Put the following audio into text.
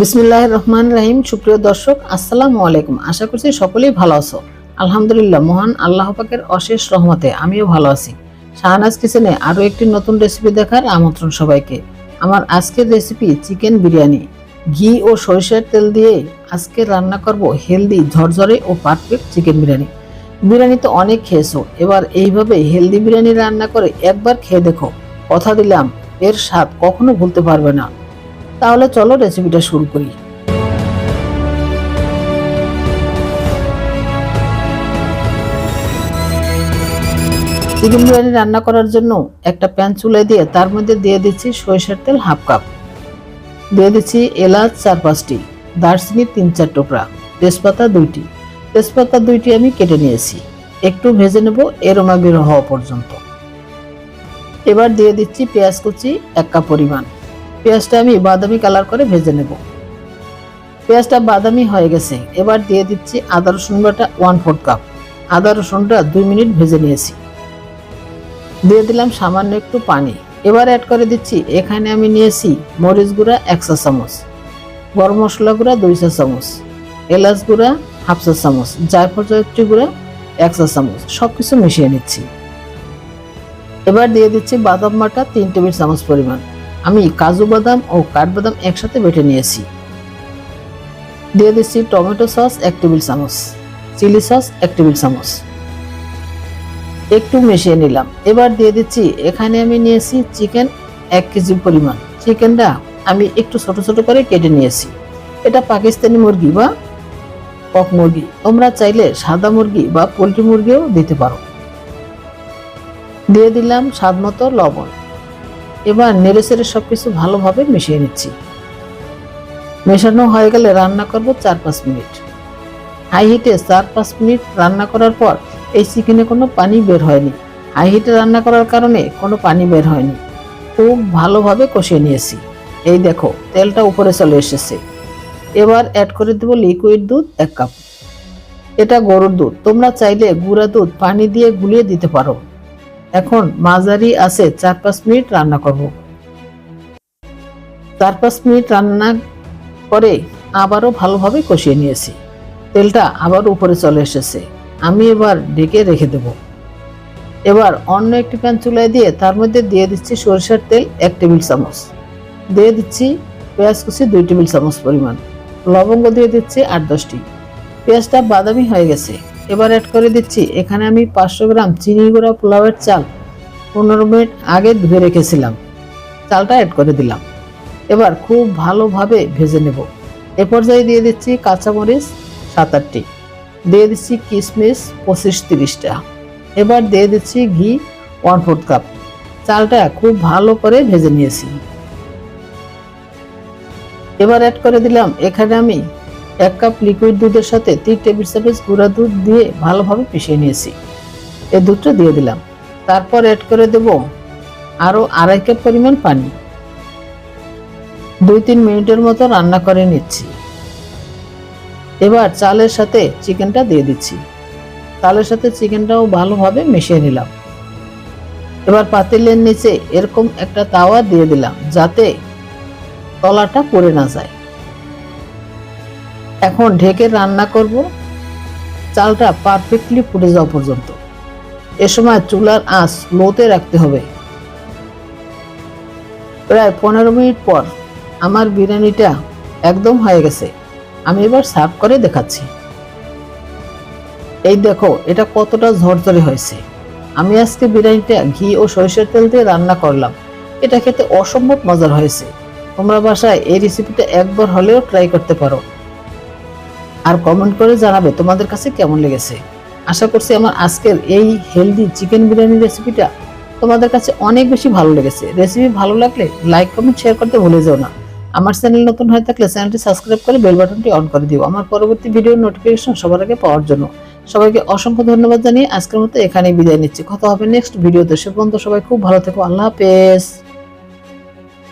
বিসমিল্লাহ রহমান রাহিম। সুপ্রিয় দর্শক, আসসালামু আলাইকুম। আশা করছি সকলেই ভালো আছো। আলহামদুলিল্লাহ, মহান আল্লাহ পাকের অশেষ রহমতে আমিও ভালো আছি। শাহনাজ কিচেনে আরও একটি নতুন রেসিপি দেখার আমন্ত্রণ সবাইকে। আমার আজকের রেসিপি চিকেন বিরিয়ানি। ঘি ও সরিষার তেল দিয়ে আজকে রান্না করব হেলদি, ঝরঝরে ও পারফেক্ট চিকেন বিরিয়ানি। বিরিয়ানি তো অনেক খেয়েছো, এবার এইভাবে হেলদি বিরিয়ানি রান্না করে একবার খেয়ে দেখো। কথা দিলাম, এর স্বাদ কখনো ভুলতে পারবে না। তাহলে চলো রেসিপিটা শুরু করি। চিকেন বিরিয়ানি রান্না করার জন্য একটা প্যান চুলায় দিয়ে তার মধ্যে দিয়ে দিচ্ছি সরিষার তেল হাফ কাপ। দিয়ে দিচ্ছি এলাচ চার পাঁচটি, দারচিনি তিন চার টুকরা, তেজপাতা দুইটি। তেজপাতা দুইটি আমি কেটে নিয়েছি। একটু ভেজে নেব এরোমা বের হওয়া পর্যন্ত। এবার দিয়ে দিচ্ছি পেঁয়াজ কুচি এক কাপ পরিমাণ। পেঁয়াজটা আমি বাদামি কালার করে ভেজে নেব। পেঁয়াজটা বাদামি হয়ে গেছে। এবার দিয়ে দিচ্ছি আদা, রসুন বাটা ওয়ান ফোর্থ কাপ আদা, রসুনটা দুই মিনিট ভেজে নিয়েছি। দিয়ে দিলাম সামান্য একটু পানি। এবার অ্যাড করে দিচ্ছি, এখানে আমি নিয়েছি মরিচ গুঁড়া এক চা চামচ, গরম মশলা গুঁড়া দুই চা চামচ, এলাচ গুঁড়া হাফ চা চামচ জায়ফল জয়ত্রী গুঁড়া এক চা চামচ সব কিছু মিশিয়ে নিচ্ছি। এবার দিয়ে দিচ্ছি বাদাম মাটা তিন টেবিল চামচ পরিমাণ। আমি কাজু বাদাম ও কাঠবাদাম একসাথে বেটে নিয়েছি। দিয়ে দিচ্ছি টমেটো সস এক টেবিল চামচ, চিলি সস এক টেবিল চামচ। একটু মিশিয়ে নিলাম। এবার দিয়ে দিচ্ছি, এখানে আমি নিয়েছি চিকেন এক কেজি পরিমাণ। চিকেনটা আমি একটু ছোট ছোট করে কেটে নিয়েছি। এটা পাকিস্তানি মুরগি বা কক মুরগি। তোমরা চাইলে সাদা মুরগি বা পোলট্রি মুরগিও দিতে পারো। দিয়ে দিলাম স্বাদ মতো লবণ। এবার নেড়ে চেড়ে সবকিছু ভালোভাবে মিশিয়ে নিচ্ছি। মেশানো হয়ে গেলে রান্না করব চার পাঁচ মিনিট। হাই হিটে চার পাঁচ মিনিট রান্না করার পর এই চিকেনে কোনো পানি বের হয়নি। হাই হিটে রান্না করার কারণে কোনো পানি বের হয়নি। খুব ভালোভাবে কষিয়ে নিয়েছি। এই দেখো, তেলটা উপরে চলে এসেছে। এবার অ্যাড করে দেবো লিকুইড দুধ এক কাপ এটা গরুর দুধ। তোমরা চাইলে গুঁড়া দুধ পানি দিয়ে গুলিয়ে দিতে পারো। এখন মাঝারি আছে, চার পাঁচ মিনিট রান্না করব। চার পাঁচ মিনিট রান্না করে আবারও ভালোভাবে কষিয়ে নিয়েছি। তেলটা আবার উপরে চলে এসেছে। আমি এবার ঢেকে রেখে দেব। এবার অন্য একটি প্যান চুলায় দিয়ে তার মধ্যে দিয়ে দিচ্ছি সরিষার তেল এক টেবিল চামচ। দিয়ে দিচ্ছি পেঁয়াজ কুচি দুই টেবিল চামচ পরিমাণ। লবঙ্গ দিয়ে দিচ্ছি আট দশটি। পেঁয়াজটা বাদামি হয়ে গেছে। এবার অ্যাড করে দিচ্ছি, এখানে আমি পাঁচশো গ্রাম চিনি গুঁড়া পোলাওয়ের চাল পনেরো মিনিট আগে ধুয়ে রেখেছিলাম। চালটা অ্যাড করে দিলাম। এবার খুব ভালোভাবে ভেজে নেব। এ পর্যায়ে দিয়ে দিচ্ছি কাঁচামরিচ সাত আটটি দিয়ে দিচ্ছি কিশমিশ পঁচিশ তিরিশটা। এবার দিয়ে দিচ্ছি ঘি ওয়ান ফোর্থ কাপ চালটা খুব ভালো করে ভেজে নিয়েছি। এবার অ্যাড করে দিলাম, এখানে আমি এক কাপ লিকুইড দুধের সাথে তিন টেবিল চামচ গুঁড়া দুধ দিয়ে ভালোভাবে মিশিয়ে নিয়েছি। এই দুধটা দিয়ে দিলাম। তারপর অ্যাড করে দেব আরও আড়াই কাপ পরিমাণ পানি। দুই তিন মিনিটের মতো রান্না করে নিচ্ছি। এবার চালের সাথে চিকেনটা দিয়ে দিচ্ছি। চালের সাথে চিকেনটাও ভালোভাবে মিশিয়ে নিলাম। এবার পাতিলের নিচে এরকম একটা তাওয়া দিয়ে দিলাম যাতে তলাটা পড়ে না যায়। এখন ঢেকে রান্না করব। চালটা পারফেক্টলি ফুটে যাওয়া পর্যন্ত। এ সময় চুলার আঁচ লোতে রাখতে হবে। প্রায় পনেরো মিনিট পর আমার বিরিয়ানিটা একদম হয়ে গেছে। আমি এবার সার্ভ করে দেখাচ্ছি। এই দেখো, এটা কতটা ঝরঝরে হয়েছে। আমি আজকে বিরিয়ানিটা ঘি ও সরিষার তেল দিয়ে রান্না করলাম। এটা খেতে অসম্ভব মজার হয়েছে। তোমরা বাসায় এই রেসিপিটা একবার হলেও ট্রাই করতে পারো। আর কমেন্ট করে জানাবে তোমাদের কাছে কেমন লেগেছে। আশা করছি আমার আজকের এই হেলদি চিকেন বিরিয়ানি রেসিপিটা তোমাদের কাছে অনেক বেশি ভালো লেগেছে। রেসিপি ভালো লাগলে লাইক কমেন্ট শেয়ার করতে ভুলে যাও না। আমার চ্যানেল নতুন হয়ে থাকলে চ্যানেলটি সাবস্ক্রাইব করে বেল বাটনটি অন করে দিও। আমার পরবর্তী ভিডিওর নোটিফিকেশন সবার আগে পাওয়ার জন্য। সবাইকে অসংখ্য ধন্যবাদ জানিয়ে আজকের মতো এখানেই বিদায় নিচ্ছি। কথা হবে নেক্সট ভিডিওতে সে পর্যন্ত সবাই খুব ভালো থেকো। আল্লাহ হাফেজ।